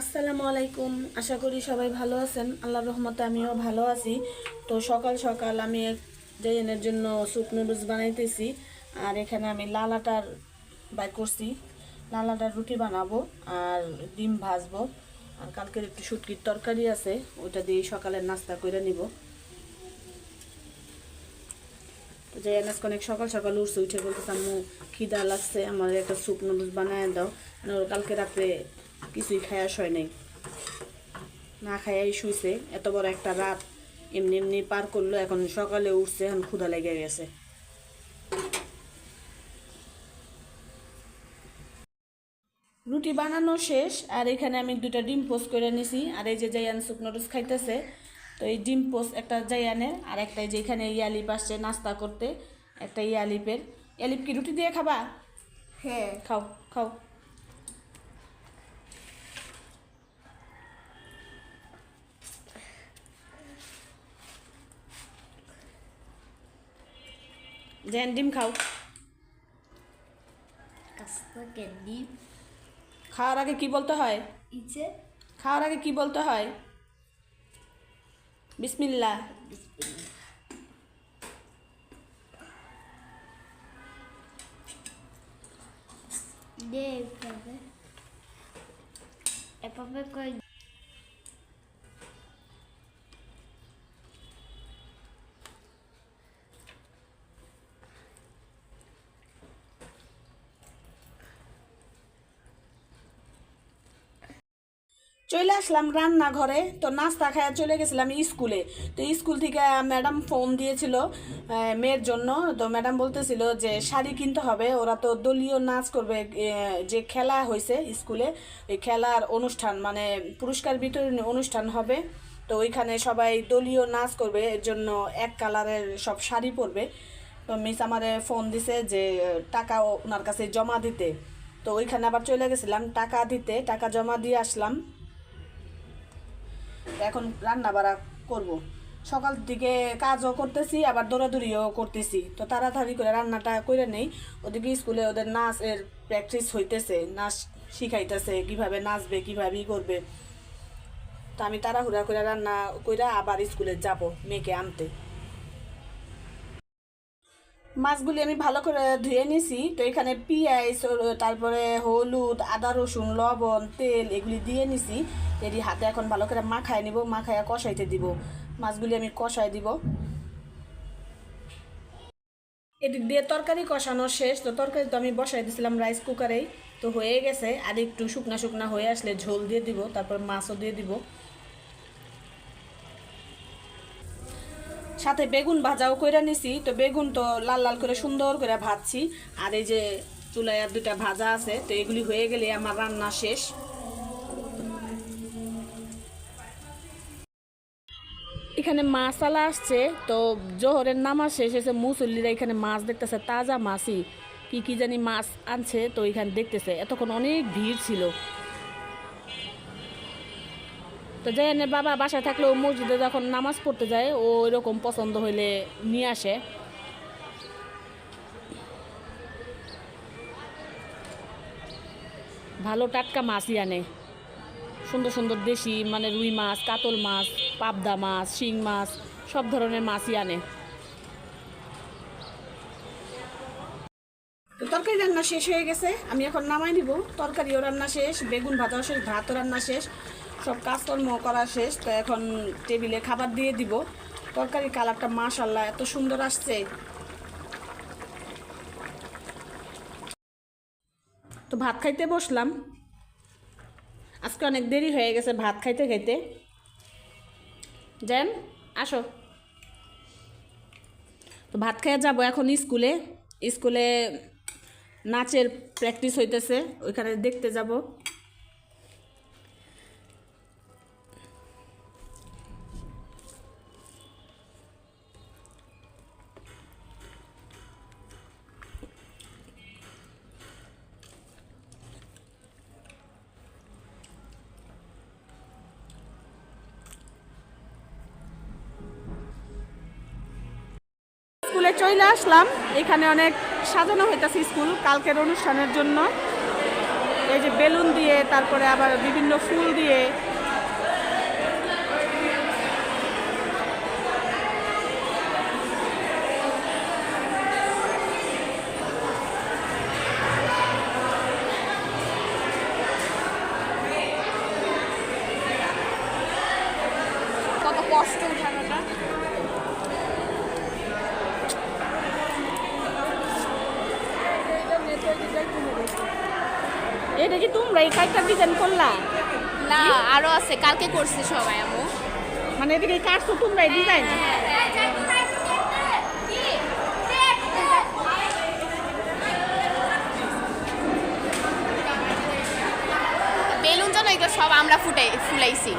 আসসালামু আলাইকুম। আশা করি সবাই ভালো আছেন। আল্লাহর রহমতে আমিও ভালো আছি। তো সকাল সকাল আমি জেনের জন্য স্যুপ নুডলস বানাইতেছি। আর এখানে আমি লাল আটার বাই করছি। লাল আটার রুটি বানাবো আর ডিম ভাজবো। আর কালকের একটু শুটকির তরকারি আছে ওটা দিয়ে সকালের নাস্তা করে নিব। যে অনেক সকাল সকাল উঠছে, উঠে বলতেছে, আম্মু, খিদা লাগছে, আমার একটা স্যুপ নুডলস বানায় দাও। মানে কালকে রাত্রে কিছুই খায়া শয় নাই। না খায়াই শুইছে। এত বড় একটা রাত এমনি এমনি পার করল এখন সকালে উঠছে এখন ক্ষুধা লেগে গেছে। রুটি বানানো শেষ আর এখানে আমি দুটা ডিম পোস্ট করে নিছি। আর এই যে জাইয়ান শুকনো রুস খাইতেছে তো এই ডিম পোস্ট একটা জাইয়ানের আর একটা এই যে এখানে ইয়ালিপ আসছে নাস্তা করতে একটা ইয়ালিপের। ইয়ালিপ কি রুটি দিয়ে খাবা? হ্যাঁ। খাও খাও। জেন ডিম খাও ক্যান্ডি খাওয়ার আগে কি বলতে হয় ইচ্ছে খাওয়ার আগে কি বলতে হয় বিসমিল্লা এভাবে এভাবে চলে আসলাম রান্নাঘরে। তো নাস্তা খাওয়া চলে গেছিলাম স্কুলে। তো স্কুল থেকে ম্যাডাম ফোন দিয়েছিল মেয়ের জন্য। তো ম্যাডাম বলতেছিল যে, শাড়ি কিনতে হবে। ওরা তো দলীয় নাচ করবে যে খেলা হয়েছে স্কুলে ওই খেলার অনুষ্ঠান মানে পুরস্কার বিতরণী অনুষ্ঠান হবে। তো ওইখানে সবাই দলীয় নাচ করবে, এর জন্য এক কালারের সব শাড়ি পরবে। তো মিস আমারে ফোন দিছে যে, টাকা ওনার কাছে জমা দিতে। তো ওইখানে আবার চলে গেছিলাম, টাকা দিতে, টাকা জমা দিয়ে আসলাম। এখন রান্না বাড়া করব। সকাল দিকে কাজও করতেছি, আবার দৌড়াদৌড়িও করতেছি। তো তাড়াতাড়ি করে রান্নাটা করে নেই। ওদিকে স্কুলে ওদের নাচের প্র্যাকটিস হইতেছে, নাচ শিখাইতেছে, কীভাবে নাচবে, কীভাবে করবে। তো আমি তাড়াহুড়া করে রান্না করে আবার স্কুলে যাব, মেয়েকে আনতে। মাছগুলি আমি ভালো করে ধুয়ে নিছি। তো এখানে পেঁয়াজ তারপরে হলুদ, আদা, রসুন, লবণ, তেল এগুলি দিয়ে নিছি। এটি হাতে এখন ভালো করে মাখায় নিব, মাখায় কষাইতে দিব। মাছগুলি আমি কষাই দিব। এদিক দিয়ে তরকারি কষানো শেষ। তো তরকারি তো আমি বসাই দিয়েছিলাম রাইস কুকারেই। তো হয়ে গেছে। আর একটু শুকনা শুকনা হয়ে আসলে ঝোল দিয়ে দিব, তারপর মাছও দিয়ে দিব। সাথে বেগুন ভাজাও কইরা নিছি। তো বেগুন তো লাল লাল করে সুন্দর করে ভাজছি। আর এই যে চুলায় আর দুটা ভাজা আছে, তো এগুলি হয়ে গেলে আমার রান্না শেষ। এখানে মাছালা আসছে, তো জোহরের নামাজ শেষ হয়েছে, মুসল্লিরা এখানে মাছ দেখতেছে, তাজা মাছই। কি কি জানি মাছ আনছে, তো এখানে দেখতেছে। এতক্ষণ অনেক ভিড় ছিল। তো জায়ানের বাবা বাসায় থাকলেও মসজিদে যখন নামাজ পড়তে যায়, ও এরকম পছন্দ হইলে নিয়ে আসে। ভালো টাটকা মাছই আনে। সুন্দর সুন্দর দেশি মানে রুই মাছ, কাতল মাছ, পাবদা মাছ, শিং মাছ, সব ধরনের মাছই আনে। তরকারি রান্না শেষ হয়ে গেছে, আমি এখন নামাই নিব। তরকারিও রান্না শেষ, বেগুন ভাজাও শেষ, ভাতও রান্না শেষ। সব কাজকর্ম করা শেষ, তো এখন টেবিলে খাবার দিয়ে দিব। তরকারি কালারটা মাশাল্লাহ এত সুন্দর আসছে। তো ভাত খাইতে বসলাম। আজকে অনেক দেরি হয়ে গেছে ভাত খাইতে খাইতে। যেন আসো। তো ভাত খাইয়া যাব এখন স্কুলে। স্কুলে নাচের প্র্যাকটিস হইতেছে, ওইখানে দেখতে যাব। স্কুলে চলে আসলাম। এখানে অনেক সাজানো হইতাছে স্কুল কালকের অনুষ্ঠানের জন্য। এই যে বেলুন দিয়ে, তারপরে আবার বিভিন্ন ফুল দিয়ে। কত কষ্ট উঠানোটা। এটা কি তোমরা এই কাজটা ডিজাইন করলা? না আরও আছে কালকে করছে সবাই আমু। মানে এদিকে কাটছো তোমরা এই ডিজাইন বেলুন যেন এগুলো সব আমরা ফুটাই ফুলাইছি।